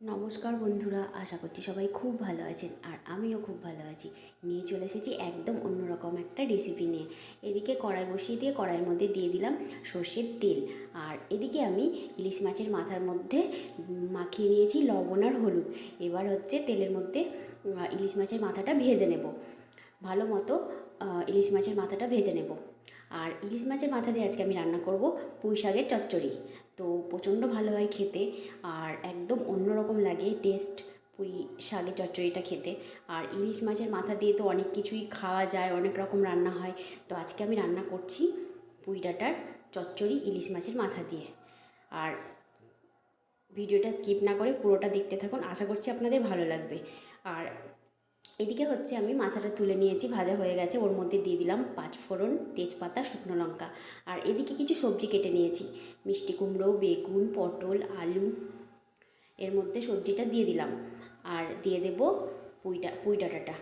নমস্কার বন্ধুরা, আশা করছি সবাই খুব ভালো আছেন আর আমিও খুব ভালো আছি। নিয়ে চলে এসেছি একদম অন্যরকম একটা রেসিপি নিয়ে। এদিকে কড়াই বসিয়ে দিয়ে কড়াইয়ের মধ্যে দিয়ে দিলাম সর্ষের তেল। আর এদিকে আমি ইলিশ মাছের মাথার মধ্যে মাখিয়ে নিয়েছি লবণ আর হলুদ। এবার হচ্ছে তেলের মধ্যে ইলিশ মাছের মাথাটা ভেজে নেব। ভালো মতো ইলিশ মাছের মাথাটা ভেজে নেব। আর ইলিশ মাছের মাথা দিয়ে আজকে আমি রান্না করব পুঁই শাকের চচ্চড়ি। তো প্রচণ্ড ভালো হয় খেতে আর একদম অন্যরকম লাগে টেস্ট পুঁই শাকের চচ্চড়িটা খেতে। আর ইলিশ মাছের মাথা দিয়ে তো অনেক কিছুই খাওয়া যায়, অনেক রকম রান্না হয়। তো আজকে আমি রান্না করছি পুঁই ডাটার চচ্চড়ি ইলিশ মাছের মাথা দিয়ে। আর ভিডিওটা স্কিপ না করে পুরোটা দেখতে থাকুন, আশা করছি আপনাদের ভালো লাগবে। আর এদিকে হচ্ছে আমি মাথাটা তুলে নিয়েছি, ভাজা হয়ে গেছে। ওর মধ্যে দিয়ে দিলাম পাঁচ ফোড়ন তেজপাতা, শুকনো লঙ্কা। আর এদিকে কিছু সবজি কেটে নিয়েছি। মিষ্টি কুমড়ো, বেগুন, পটল, আলু, এর মধ্যে সবজিটা দিয়ে দিলাম। আর দিয়ে দেব পুঁইটা, পুঁই ডাঁটাটা।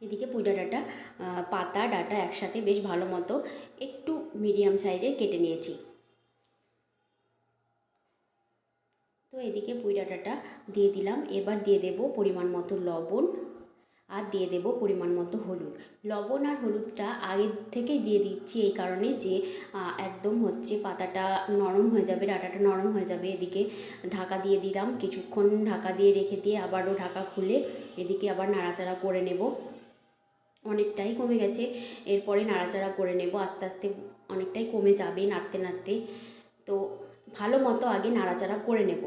এদিকে পুঁই ডাঁটাটা পাতা, ডাঁটা একসাথে বেশ ভালো মতো একটু মিডিয়াম সাইজে কেটে নিয়েছি। তো এদিকে পুঁই ডাঁটাটা দিয়ে দিলাম। এবার দিয়ে দেব পরিমাণ মতো লবণ আর দিয়ে দেব পরিমাণ মতো হলুদ। লবণ আর হলুদটা আগের থেকেই দিয়ে দিচ্ছি এই কারণে যে একদম হচ্ছে পাতাটা নরম হয়ে যাবে, ডাঁটাটা নরম হয়ে যাবে। এদিকে ঢাকা দিয়ে দিলাম। কিছুক্ষণ ঢাকা দিয়ে রেখে দিয়ে আবারও ঢাকা খুলে এদিকে আবার নাড়াচাড়া করে নেব। অনেকটাই কমে গেছে। এরপরে নাড়াচাড়া করে নেব। আস্তে আস্তে অনেকটাই কমে যাবে নাড়তে নাড়তে। তো ভালো মতো আগে নাড়াচাড়া করে নেব।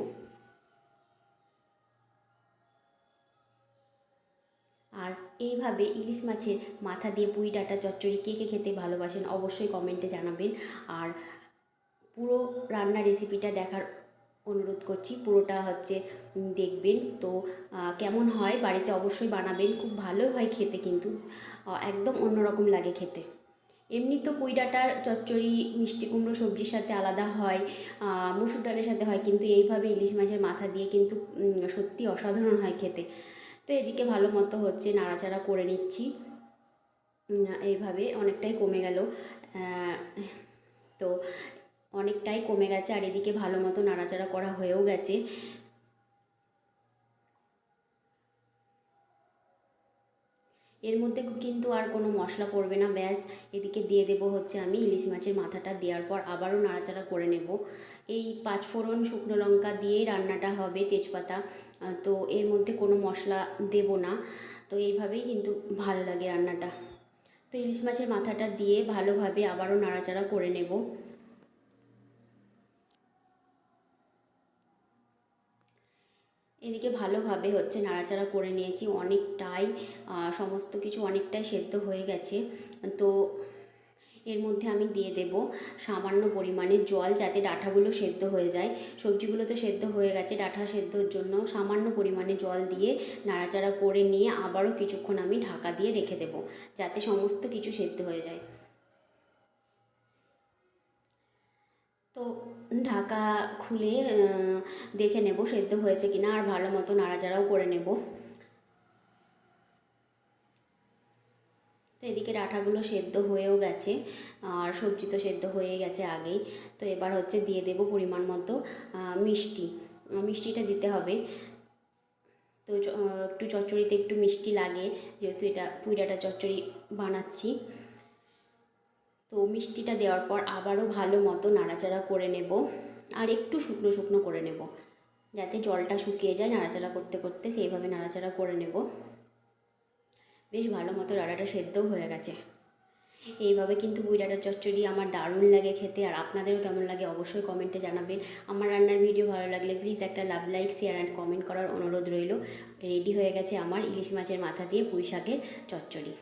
আর এইভাবে ইলিশ মাছের মাথা দিয়ে পুঁই ডাটা, চচ্চড়ি কে কে খেতে ভালোবাসেন অবশ্যই কমেন্টে জানাবেন। আর পুরো রান্নার রেসিপিটা দেখার অনুরোধ করছি, পুরোটা হচ্ছে দেখবেন। তো কেমন হয় বাড়িতে অবশ্যই বানাবেন, খুব ভালো হয় খেতে কিন্তু। একদম অন্যরকম লাগে খেতে। এমনি তো পুঁই ডাঁটার চচ্চড়ি, মিষ্টি কুমড়ো সবজির সাথে আলাদা হয় মুসুর ডালের সাথে হয়, কিন্তু এইভাবে ইলিশ মাছের মাথা দিয়ে কিন্তু সত্যি অসাধারণ হয় খেতে। তো এদিকে ভালো মতো হচ্ছে নাড়াচাড়া করে নিচ্ছি। এইভাবে অনেকটাই কমে গেল। তো অনেকটাই কমে গেছে, আর এদিকে ভালো মতো নাড়াচাড়া করা হয়েও গেছে। এর মধ্যে কিন্তু আর কোনো মশলা পড়বে না। ব্যাস, এদিকে দিয়ে দেব হচ্ছে আমি ইলিশ মাছের মাথাটা। দেওয়ার পর আবারও নাড়াচাড়া করে নেব। এই পাঁচ ফোড়ন শুকনো লঙ্কা দিয়েই রান্নাটা হবে তেজপাতা। তো এর মধ্যে কোনো মশলা দেব না। তো এইভাবেই কিন্তু ভালো লাগে রান্নাটা। তো ইলিশ মাছের মাথাটা দিয়ে ভালোভাবে আবারও নাড়াচাড়া করে নেব। এদিকে ভালোভাবে হচ্ছে নাড়াচাড়া করে নিয়েছি অনেকটাই সমস্ত কিছু অনেকটাই সেদ্ধ হয়ে গেছে। তো এর মধ্যে আমি দিয়ে দেব সামান্য পরিমাণে জল যাতে ডাঁটাগুলো সেদ্ধ হয়ে যায়। সবজিগুলো তো সেদ্ধ হয়ে গেছে ডাঁটা সেদ্ধর জন্য সামান্য পরিমাণে জল দিয়ে নাড়াচাড়া করে নিয়ে আবারও কিছুক্ষণ আমি ঢাকা দিয়ে রেখে দেব যাতে সমস্ত কিছু সেদ্ধ হয়ে যায়। তো ঢাকা খুলে দেখে নেব সেদ্ধ হয়েছে কিনা আর ভালো মতো নাড়াচাড়াও করে নেব। তো এদিকে ডাঁটাগুলো সেদ্ধ হয়েও গেছে, আর সবজি তো সেদ্ধ হয়ে গেছে আগেই। তো এবার হচ্ছে দিয়ে দেব পরিমাণ মতো মিষ্টি। মিষ্টিটা দিতে হবে। তো একটু চচ্চড়িতে একটু মিষ্টি লাগে, যেহেতু এটা পুইডাটা চচ্চড়ি বানাচ্ছি। তো মিষ্টিটা দেওয়ার পর আবারও ভালো মতো নাড়াচাড়া করে নেব আর একটু শুকনো শুকনো করে নেব। যাতে জলটা শুকিয়ে যায় নাড়াচাড়া করতে করতে সেইভাবে নাড়াচাড়া করে নেব। বেশ ভালো মতো ডাঁটাটা সেদ্ধও হয়ে গেছে। এইভাবে কিন্তু পুঁই ডাঁটার চচ্চড়ি আমার দারুণ লাগে খেতে আর আপনাদেরও কেমন লাগে অবশ্যই কমেন্টে জানাবেন। আমার রান্নার ভিডিও ভালো লাগলে প্লিজ একটা love like share and comment করার অনুরোধ রইল। রেডি হয়ে গেছে আমার ইলিশ মাছের মাথা দিয়ে পুঁই শাকের চচ্চড়ি।